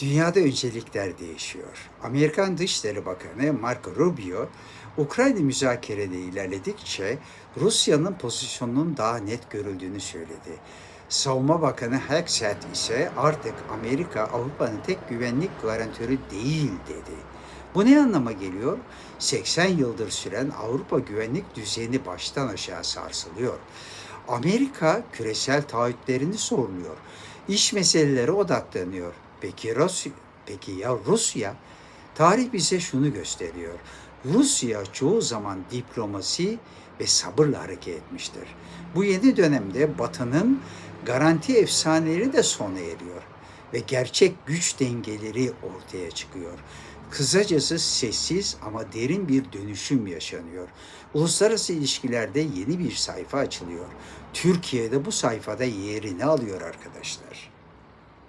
Dünyada öncelikler değişiyor. Amerikan Dışişleri Bakanı Marco Rubio, Ukrayna müzakerede ilerledikçe Rusya'nın pozisyonunun daha net görüldüğünü söyledi. Savunma Bakanı Hegseth ise artık Amerika Avrupa'nın tek güvenlik garantörü değil dedi. Bu ne anlama geliyor? 80 yıldır süren Avrupa güvenlik düzeni baştan aşağı sarsılıyor. Amerika küresel taahhütlerini sormuyor. İş meseleleri odaklanıyor. Peki Rusya, peki ya Rusya? Tarih bize şunu gösteriyor. Rusya çoğu zaman diplomasi ve sabırla hareket etmiştir. Bu yeni dönemde Batı'nın garanti efsaneleri de sona eriyor ve gerçek güç dengeleri ortaya çıkıyor. Kısacası sessiz ama derin bir dönüşüm yaşanıyor. Uluslararası ilişkilerde yeni bir sayfa açılıyor. Türkiye'de bu sayfada yerini alıyor arkadaşlar.